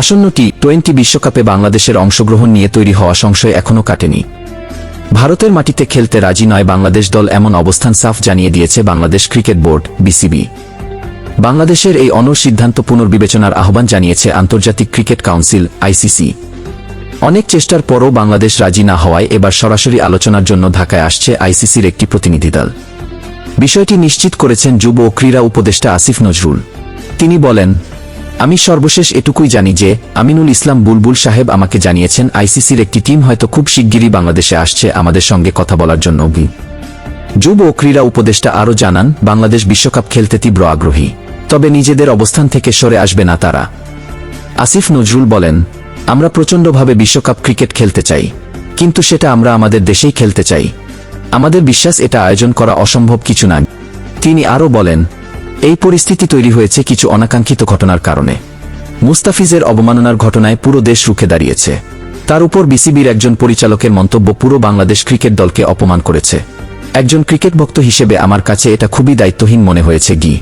আসন্ন T twenty বিশ্বকাপে বাংলাদেশের অংশগ্রহণ নিয়ে তৈরি হওয়া সংশয় এখনও কাটেনি। ভারতের মাটিতে খেলতে রাজি নয় বাংলাদেশ দল এমন অবস্থান সাফ জানিয়ে দিয়েছে বাংলাদেশ ক্রিকেট বোর্ড, বিসিবি। বাংলাদেশের এই অনর সিদ্ধান্ত পুনর্বিবেচনার আহ্বান জানিয়েছে আন্তর্জাতিক ক্রিকেট কাউন্সিল, আইসিসি। অনেক চেষ্টার পরও বাংলাদেশ রাজি না হওয়ায় এবার সরাসরি আলোচনার জন্য ঢাকায় আসছে আইসিসির একটি প্রতিনিধি দল। বিষয়টি নিশ্চিত করেছেন যুব ও ক্রীড়া উপদেষ্টা আসিফ নজরুল। তিনি বলেন আমি সর্বশেষ এটুকুই জানি যে, আমিনুল ইসলাম বুলবুল সাহেব আমাকে জানিয়েছেন, আইসিসির একটি টিম হয়তো খুব শিগগিরই বাংলাদেশে আসছে আমাদের সঙ্গে কথা বলার জন্য ভি যুব ও ক্রীড়া উপদেষ্টা আরও জানান, বাংলাদেশ বিশ্বকাপ খেলতে তীব্র আগ্রহী। তবে নিজেদের অবস্থান থেকে সরে আসবে না তারা। আসিফ নজরুল বলেন, আমরা প্রচণ্ডভাবে বিশ্বকাপ ক্রিকেট খেলতে চাই। কিন্তু সেটা আমরা আমাদের দেশেই খেলতে চাই। আমাদের বিশ্বাস এটা আয়োজন করা অসম্ভব কিছু না। তিনি আরও বলেন এই পরিস্থিতি তৈরি হয়েছে কিছু অনাকাঙ্ক্ষিত ঘটনার কারণে। মুস্তাফিজের অবমাননার ঘটনায় পুরো দেশ রুখে দাঁড়িয়েছে। তার উপর বিসিবির একজন পরিচালকের মন্তব্য পুরো বাংলাদেশ ক্রিকেট দলকে অপমান করেছে। একজন ক্রিকেট ভক্ত হিসেবে আমার কাছে এটা খুবই দায়িত্বহীন মনে হয়েছে গি।